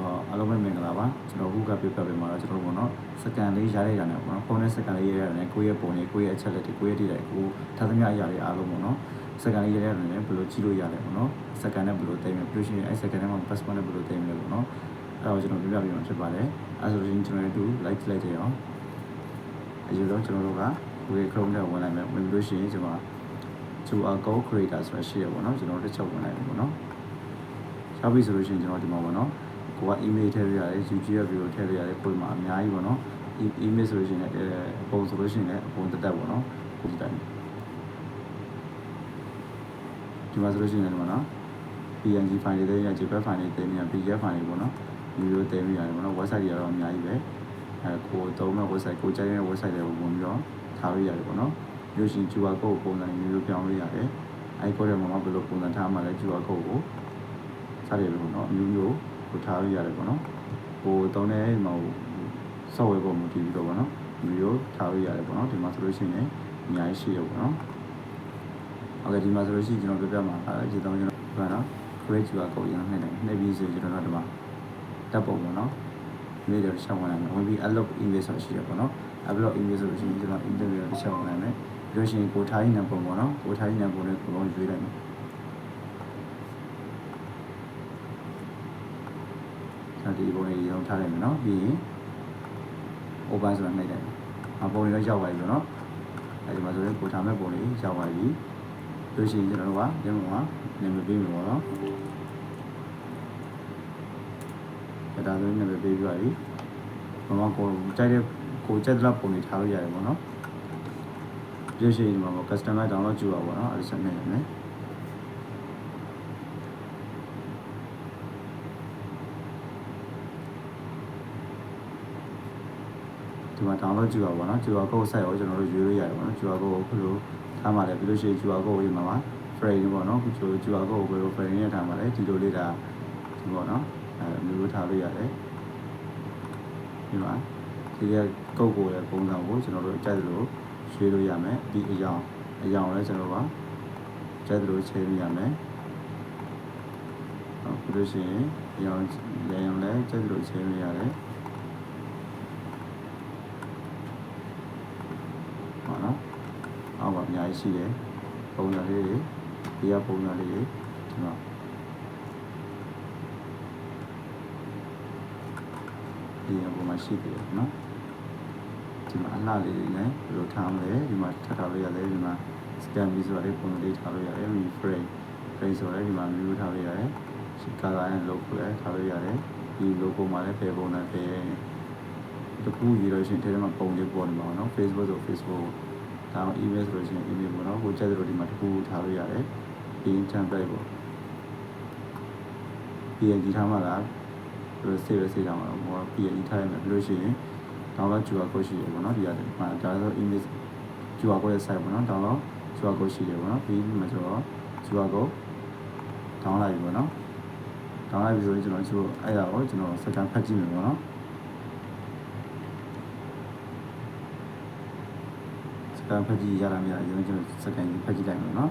အော်အားလုံးပဲမင်္ဂလာပါကျွန်တော်ခုကပြပြပေးမှာတော့ကျွန်တော်တို့ပေါ့နော်စကန်လေးရတဲ့ရတဲ့ပေါ့နော်ဖုန်းနဲ့စကန်လေးရရတဲ့ကိုယ့်ရဲ့ပုံလေးကိုယ့်ရဲ့အချက်လက်တွေကိုယ့်ရဲ့ data ကိုထားသမျှအရာတွေအားလုံးပေါ့နော်စကန်လေးရရတဲ့လည်းဘယ်လိုကြည့်လို့ရလဲပေါ့နော်စကန်နဲ့ဘယ်လိုသိမ်းမလဲပြီးလို့ရှိရင်အဲ့စကန်ထဲမှာ passport နဲ့ဘယ်လိုသိမ်းမလဲပေါ့နော်အဲ့တော့ကျွန်တော်ပြပြပေးမှာဖြစ်ပါတယ်အဲဆိုရင်ကျွန်တော်တို့ like လိုက်တယ်အောင်အယူတော့ကျွန်တော်တို့ကကိုယ့်ရဲ့ Chrome နဲ့ဝင်လိုက်မယ်ဝင်ပြီးလို့ရှိရင်ကျွန်တော် QR code creator ဆိုတာရှိရပေါ့နော်ကျွန်တော်တို့တစ်ချက်ဝင်လိုက်တယ်ပေါ့နော်ရှားပြီဆိုလို့ရှိရင်ကျွန်တော်ဒီမှာပေါ့နော်ကိုက email ထည့်ရရတယ် YouTube video ထည့်ရရတယ်ကိုယ်မှာအများကြီးပေါ့နော် email ဆိုလို့ရှိရင်လည်းအပုံဆိုလို့ရှိရင်လည်းအပုံတက်တက်ပေါ့နော်ကိုကြည့်တိုင်းဒီမှာဆိုလို့ရှိရင်လည်းဒီမှာနော် PNG file တွေနဲ့ JPEG file တွေတင်နေရ PDF file တွေပေါ့နော်ဒီလိုတင်နေရတယ်ပေါ့နော် website တွေကတော့အများကြီးပဲအဲကိုသုံးမဲ့ website ကိုကြိုက်တဲ့ website တွေကိုဝင်ပြီးတော့ထားလို့ရတယ်ပေါ့နော် ပြီးလို့ရှိရင် QR code ကိုပုံစံမျိုးမျိုးပြောင်းလို့ရတယ်အဲဒီ code ထဲမှာဘယ်လိုပုံစံထားမှလဲ QR code ကိုစတယ်လို့ပေါ့နော်အမျိုးမျိုးကိုထားလို့ရတယ်ပေါ့နော်ဟိုသုံးတဲ့ဟို software ပေါ်မှာတည်ပြီးတော့ပေါ့နော်ဗီဒီယိုထားလို့ရတယ်ပေါ့နော်ဒီမှာဆိုလို့ရှိရင်အများကြီးရှိရပေါ့နော်ဟုတ်ကဲ့ဒီမှာဆိုလို့ရှိရင်ကျွန်တော်ပြပြမှာအဲဒီတော့ကျွန်တော်ဘာနော် create QR code ရအောင်နှိပ်တယ်နှိပ်ပြီးဆိုကျွန်တော်တို့ဒီမှာတက်ပုံပေါ့နော်ဒီလိုရှောင်းဝင်လိုက်မယ်ဝင်ပြီး upload image ဆိုရှိရပေါ့နော် upload image ဆိုလို့ရှိရင်ကျွန်တော် interview တစ်ချက်ဝင်လိုက်မယ် ပြီးလို့ရှိရင်ကိုထားရင်းနံပုံပေါ့နော်ကိုထားရင်းနံပုံနဲ့ကိုလုံးရွေးလိုက်မယ်ဒီပုံလေးရောထားလိုက်မယ်နော်ပြီးရင် open ဆိုတာနှိပ်တယ်။အပုံလေးတော့ရောက်ပါပြီဆိုတော့အဲဒီမှာဆိုရင်ကိုထားမဲ့ပုံလေးရောက်ပါပြီ။လို့ရှိရင်ကျွန်တော်တို့ကဒီမှာနာမည်ပေးမယ်ပေါ့နော်။ဒါဆိုရင်နာမည်ပေးပြပါပြီ။ဘာမှကိုကြိုက်တဲ့ကိုကြက်တဲ့ပုံလေးထားလို့ရတယ်ပေါ့နော်။ ပြီးရှိရင်ဒီမှာ customer download ကြည့်ပါပေါ့နော်။အဲဒီဆက်နေရမယ်။ဒီမှာ download ကြည့်ပါဘောနော် QR code ဆက်ရောကျွန်တော်တို့ရွေးလို့ရတယ်ပေါ့နော် QR code ကိုခုလိုထားမှလည်းပြီးလို့ရှိရင် QR code ကိုဒီမှာပါ frame ပေါ့နော်ခုချို QR code ကိုဘယ်လို frame နဲ့ထားမှလည်းဒီလိုလေးဒါဒီပေါ့နော်အဲမျိုးထားလို့ရတယ်ဒီမှာဒီကကုတ်ကိုလည်းပုံစံကိုကျွန်တော်တို့ကြိုက်သလို ရွေးလို့ရမယ်ပြီးအယောင်အယောင်လည်းကျွန်တော်ကကြိုက်သလိုချိန်လို့ရမယ်ဟုတ်ပြီးလို့ရှိရင်အယောင်လေယောင်လည်းကြိုက်သလိုချိန်လို့ရတယ်ပေါ့နော်အောက်မှာအများကြီးရှိတယ်ပုံစံလေးတွေဒီကပုံစံလေးတွေဒီမှာဒီကပုံမှာရှိတယ်နော် ဒီမှာအလှလေးတွေနဲ့ဘယ်လိုထားမလဲဒီမှာထပ်ထားလို့ရတယ်ဒီမှာ scan ပြီးဆိုတော့ပုံစံလေးထားလို့ရတယ် reframe frame ဆိုတော့ဒီမှာမျိုးထားလို့ရတယ်ဒီ color နဲ့ logo လည်းထားလို့ရတယ်ဒီ logo မှာလည်းပဲပုံနဲ့ပဲတခုရေးလို့ရှိရင်ထဲမှာပုံလေးပေါ်နေမှာနော် Facebook ဆို Facebook ဒါမှ email ဆိုလို့ရှိရင် email ပေါ့နော်ကိုကြက်တဲ့လိုဒီမှာတစ်ခုထားလို့ရတယ်ပြီးရင် template ပေါ့ PNG ထားမှလားဘယ်လို save ဆေးထားမှာတော့ဟို PNG ထားရမယ်ပြီးလို့ရှိရင် download QR code ရှိရပေါ့နော်ဒီကမှာဒါဆို image QR code ရဲ့ site ပေါ့နော် download QR code ရှိရပေါ့နော်ပြီးမှဆိုတော့ QR code download လိုက်ပြီပေါ့နော် download လိုက်ပြီဆိုရင်ကျွန်တော်ချို့အဲ့ဒါကိုကျွန်တော်စကန်ဖတ်ကြည့်မယ်ပေါ့နော်စကန်ဖတ်ကြည့်ရတာများရုံးကျွန်တော်စကန်ကြီးဖတ်ကြည့်လိုက်မယ်နော်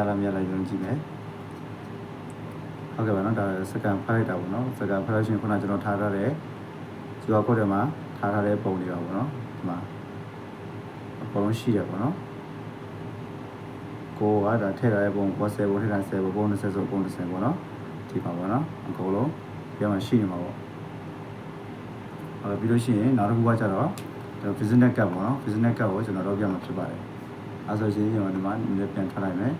ရတာများလိုက်ရုံးကြည့်မယ်ဟုတ်ကဲ့ပါနော်ဒါစကန်ဖတ်လိုက်တာပေါ့နော်စကန်ဖတ်လို့ရှိရင်ခုနကျွန်တော်ထားထားတဲ့ QR code ထဲမှာထားထားတဲ့ပုံတွေပါပေါ့နော်ဒီမှာအကုန်လုံးရှိတယ်ပေါ့နော်ကိုကဒါထည့်ထားတဲ့ပုံကို10ပုံထည့်ထား10ပုံပုံ20ဆိုပုံ20ပေါ့နော်ဒီပါပေါ့နော်အကုန်လုံးဒီမှာရှိနေမှာပေါ့အဲပြီးလို့ရှိရင်နောက်တစ်ခုကကျတော့ကျွန်တော် business card ပေါ့နော် business card ကိုကျွန်တော်တော့ပြမှာဖြစ်ပါတယ်အဲဆိုရှင်ကျွန်တော်ဒီမှာနည်းနည်းပြန်ထားလိုက်မယ်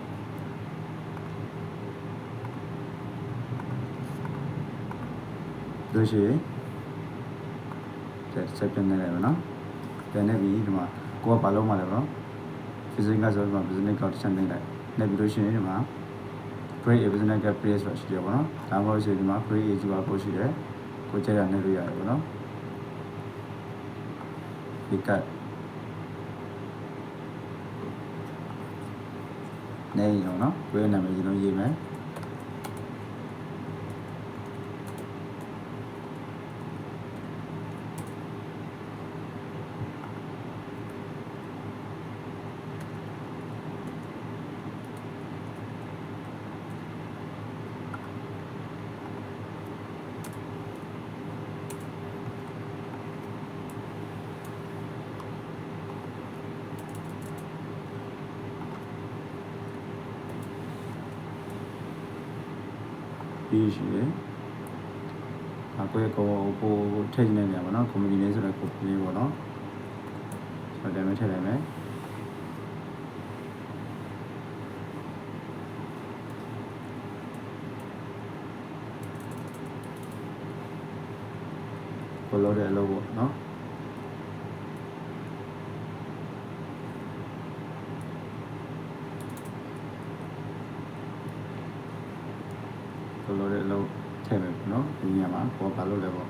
လို့ရှိရင်ဆက်ဆက်ပြန်နေတယ်ပေါ့နော်ပြန်နေပြီဒီမှာကိုကဘာလုပ်မှလဲပေါ့နော် business card ဆိုတော့ business card တစ်ချက်နေလိုက်နေပြီးလို့ရှိရင်ဒီမှာ create a business card place ဆိုတာရှိတယ်ပေါ့နော်ဒါမှမဟုတ်ဆိုဒီမှာ create a QR code ရှိတယ်ကိုကြက်ရနေလို့ရတယ်ပေါ့နော်ဒီကတ်နေရောနော်ကိုယ့်နာမည်ကြီးလုံးရေးမယ် ပြီးရှိတယ်ဒါကိုယ့်ကိုကိုထည့်နေနေပါတော့ community လေးဆိုတော့ကိုလေးပေါ့နော်ဆိုတော့ဒါမှထည့်လိုက်မယ်ကိုလိုတဲ့အလုပ်ပေါ့နော် ကိုလိုတဲ့အလုပ်ထည့်မယ်ပေါ့နော်ဒီညမှာကိုဘာလုပ်လဲပေါ့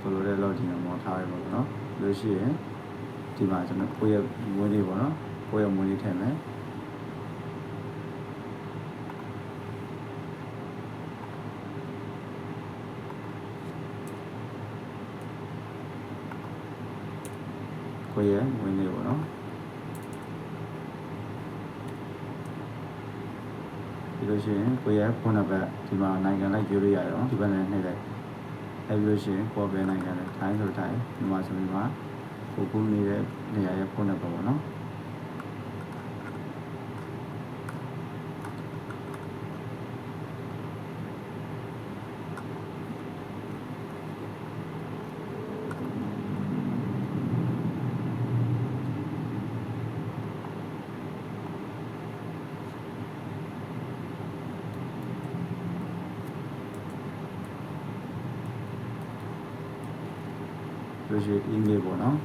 ကိုလိုတဲ့အလုပ်ဒီမှာမော်ထားရပေါ့နော်လို့ရှိရင်ဒီမှာကျွန်တော်ကိုယ့်ရဲ့မွေးနေ့ပေါ့နော်ကိုယ့်ရဲ့မွေးနေ့ထည့်မယ်ကိုယ့်ရဲ့မွေးနေ့ပေါ့နော် ပြီးလို့ရှိရင်ကိုယ့်ရဲ့ဖုန်းနံပါတ်ဒီမှာနိုင်ငံလိုက်ရွေးလို့ရတယ်နော်ဒီဘက်နဲ့နှိပ်လိုက်အဲပြီးလို့ရှိရင်ကိုယ်ပဲနိုင်ငံလဲထိုင်းဆိုထိုင်းမြန်မာဆိုမြန်မာကိုကူးနေတဲ့နေရာရဲ့ဖုန်းနံပါတ်ပေါ့နော် ပြီးလို့ရှိရင် email ပေါ့နော်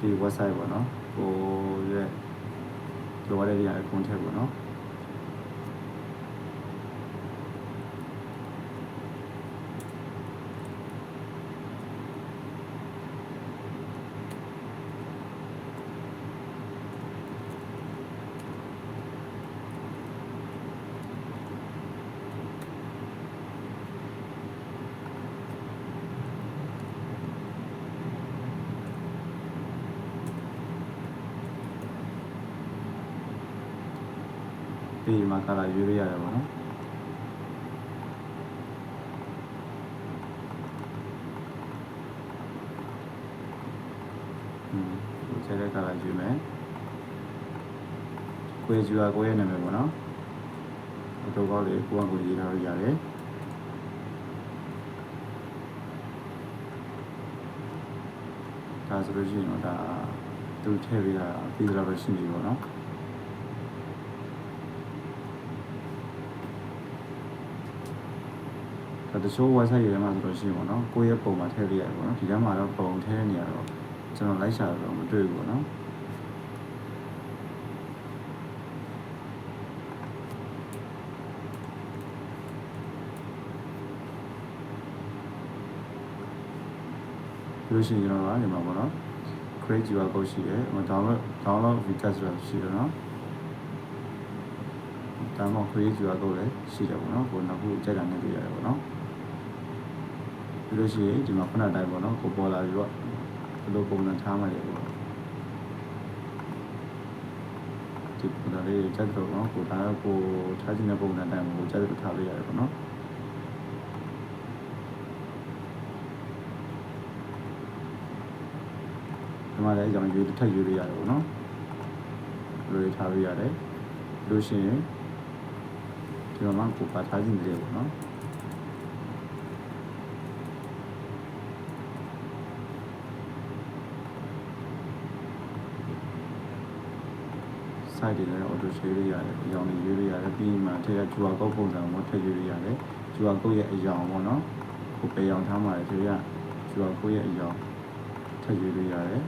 ဒီ website ပေါ့နော်ကိုရဲ့လိုရတဲ့နေရာအကုန်ထည့်ပေါ့နော် ပြီးဒီမှာ color ရွေးလို့ရတယ်ပေါ့နော်อืมကိုချက်တဲ့ color ရွေးမယ်ကိုရဲ့ QR ကိုရဲ့နာမည်ပေါ့နော်အတော့ကောက်လေးကိုကကိုရေးထားလို့ရတယ်ဒါဆိုလို့ရှိရင်တော့ဒါသူထည့်ပေးတာပြီးတော့ပဲရှိနေပြီပေါ့နော် ဒါ တချို့ website တွေထဲမှာဆိုလို့ရှိရင်ပေါ့နော်ကိုယ့်ရဲ့ပုံမှာထည့်လိုက်ရတယ်ပေါ့နော်ဒီထဲမှာတော့ပုံထည့်နေရတော့ကျွန်တော်လိုက်ရှာတော့မတွေ့ဘူးပေါ့နော်ပြီးလို့ရှိရင်ကျွန်တော်ကဒီမှာပေါ့နော် create QR code ရှိတယ်ဟို download download vcas ဆိုတာရှိတယ်နော်ဒါမှ create QR code လည်းရှိတယ်ပေါ့နော်ကိုနောက်ခုကြိုက်တာနဲ့ပြရတယ်ပေါ့နော် ပြီးလို့ရှိရင်ဒီမှာခုနတိုင်းပေါ့နော်ကိုပေါ်လာပြီးတော့ဘယ်လိုပုံစံထားမှလဲပေါ့ဒီပုံစံလေးချက်တော့နော်ကိုဒါတော့ကိုထားခြင်းတဲ့ပုံစံတိုင်းကိုချက်တော့ထားလို့ရတယ်ပေါ့နော်ဒီမှာလည်းအကြောင်းရွေးတစ်ထပ်ရွေးလို့ရတယ်ပေါ့နော်ဘယ်လိုထားလို့ရတယ်ပြီးလို့ရှိရင်ဒီမှာကိုပါထားခြင်းတွေပေါ့နော် site တွေလည်း auto share လို့ရတယ်အကြောင်းတွေရွေးလို့ရတယ်ပြီးမှထည့်ရ QR code ပုံစံကိုထည့်ရွေးလို့ရတယ် QR code ရဲ့အကြောင်းပေါ့နော်ကိုပေအောင်ထားမှာလေထည့်ရ QR code ရဲ့အကြောင်းထည့်ရွေးလို့ရတယ်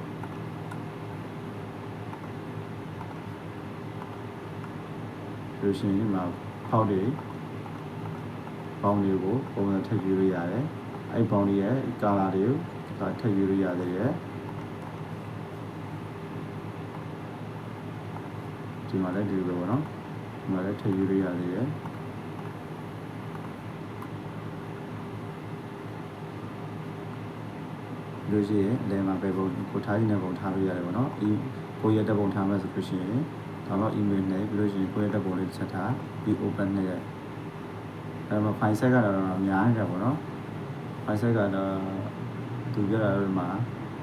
လို့ရှိရင်ဒီမှာဖောက်တွေပေါင်းတွေကိုပုံစံထည့်ရွေးလို့ရတယ်အဲ့ပေါင်းတွေရဲ့ color တွေကိုထည့်ရွေးလို့ရတယ် ဒီမှာလည်းဒီလိုပဲပေါ့နော်ဒီမှာလည်းထည့်ယူလို့ရသေးတယ်လို့ရှိရင်အလဲမှာပဲပုံကိုထားခြင်းတဲ့ပုံထားလို့ရတယ်ပေါ့နော်ဒီကိုရတဲ့ပုံထားမှဆိုလို့ရှိရင်ဒါတော့ email နဲ့ပြီးလို့ရှိရင်ကိုရတဲ့ပုံလေးချက်ထားပြီး open နဲ့အဲ့မှာ file set ကတော့အများကြီးတယ်ပေါ့နော် file set ကတော့သူပြောတာတော့ဒီမှာ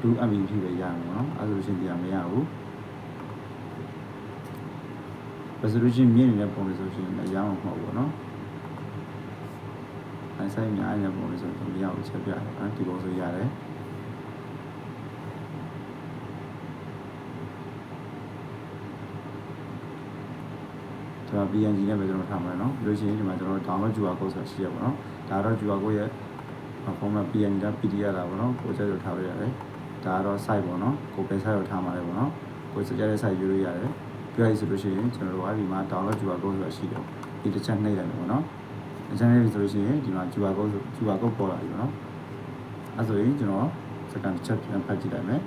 do MVP ပဲရမှာပေါ့နော်အဲ့ဆိုလို့ရှိရင်တရားမရဘူး resolution မြင့်နေတဲ့ပုံလေးဆိုရှင်လည်းရအောင်မဟုတ်ဘူးပေါ့နော်။အဲဆိုင်များနေတဲ့ပုံလေးဆိုတော့မရဘူးချက်ပြတယ်နော်ဒီပုံဆိုရတယ်။ဒါ PNG နဲ့ပဲကျွန်တော်ထားမှာနော်ပြီးလို့ရှိရင်ဒီမှာကျွန်တော် download QR code ဆိုတာရှိရပါတော့။ဒါတော့ QR code ရဲ့ format PNG က PDF လာပါတော့။ကိုယ်ချက်ရထားလို့ရတယ်။ဒါကတော့ site ပေါ့နော်။ကိုယ်ပဲ site ကိုထားမှာလေပေါ့နော်။ကိုယ်စကြတဲ့ site ယူလို့ရတယ်။ ပြရစီဆိုလို့ရှိရင်ကျွန်တော်တို့ကဒီမှာ download QR code ဆိုတာရှိတယ်ဒီတစ်ချက်နှိပ်လိုက်တယ်ပေါ့နော်တစ်ချက်နှိပ်ပြီဆိုလို့ရှိရင်ဒီမှာ QR code ဆို QR code ပေါ်လာပြီပေါ့နော်အဲဆိုရင်ကျွန်တော်စကန်တစ်ချက်ပြန်ဖတ်ကြည့်လိုက်မယ်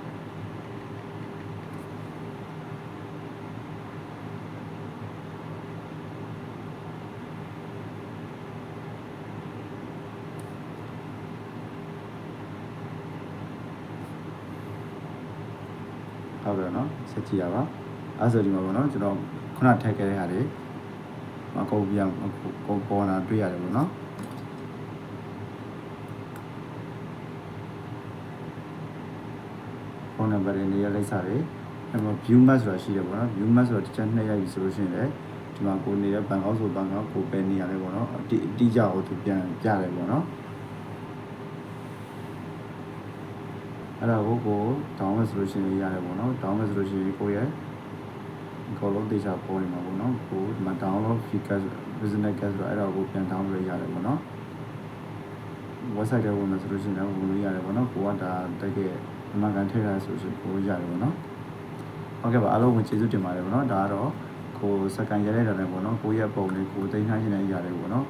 ဟုတ်ကဲ့နော်ဆက်ကြည့်ရပါ အဲဆိုဒီမှာပေါ့နော်ကျွန်တော်ခုနထည့်ခဲ့တဲ့ဟာတွေအကုန်ပြန်အကုန်ပေါ်လာတွေ့ရတယ်ပေါ့နော်ဖုန်းနံပါတ်တွေနေရာလိပ်စာတွေအဲ့မှာ view map ဆိုတာရှိတယ်ပေါ့နော် view map ဆိုတာတစ်ချက်နှိပ်ရိုက်ပြီဆိုလို့ရှိရင်လည်းဒီမှာကိုနေတဲ့ဘန်ကောက်ဆိုဘန်ကောက်ကိုပဲနေရတယ်ပေါ့နော်အတိအတိအကျကိုသူပြန်ပြတယ်ပေါ့နော်အဲ့ဒါကိုကို download ဆိုလို့ရှိရင်ရတယ်ပေါ့နော် download ဆိုလို့ရှိရင်ကိုရဲ့ အကုန်လုံးဒေတာပေါ်နေမှာပေါ့နော်ကိုဒီမှာ download feature business case ဆိုတော့အဲ့ဒါကိုပြန် download လုပ်ရတယ်ပေါ့နော် website ထဲဝင်မယ်ဆိုလို့ရှိရင်လည်းဝင်လို့ရတယ်ပေါ့နော်ကိုကဒါတက်ခဲ့အမှန်ကန်ထည့်ထားဆိုလို့ရှိရင်ကိုရတယ်ပေါ့နော်ဟုတ်ကဲ့ပါအားလုံးကိုကျေးဇူးတင်ပါတယ်ပေါ့နော်ဒါကတော့ကိုစကန်ရလိုက်တာလည်းပေါ့နော်ကိုရဲ့ပုံလေးကိုသိမ်းထားခြင်းလည်းရတယ်ပေါ့နော်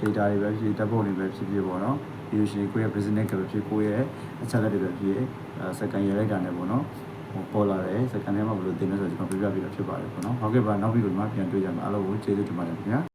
data တွေပဲဖြစ်တပ်ပုံတွေပဲဖြစ်ဖြစ်ပေါ့နော်ပြီးလို့ရှိရင်ကိုယ့်ရဲ့ business ကပဲဖြစ်ကိုယ့်ရဲ့အချက်အလက်တွေပဲဖြစ်အဲစကန်ရလိုက်တာနဲ့ပေါ့နော် ဟိုပေါ်လာတယ်စကန်ထဲမှာဘယ်လိုတင်လဲဆိုတော့ကျွန်တော်ပြပြပြတာဖြစ်ပါတယ်ပေါ့နော်ဟုတ်ကဲ့ပါနောက်ပြီးတော့ဒီမှာပြန်တွေ့ကြမှာအားလုံးကိုကျေးဇူးတင်ပါတယ်ခင်ဗျာ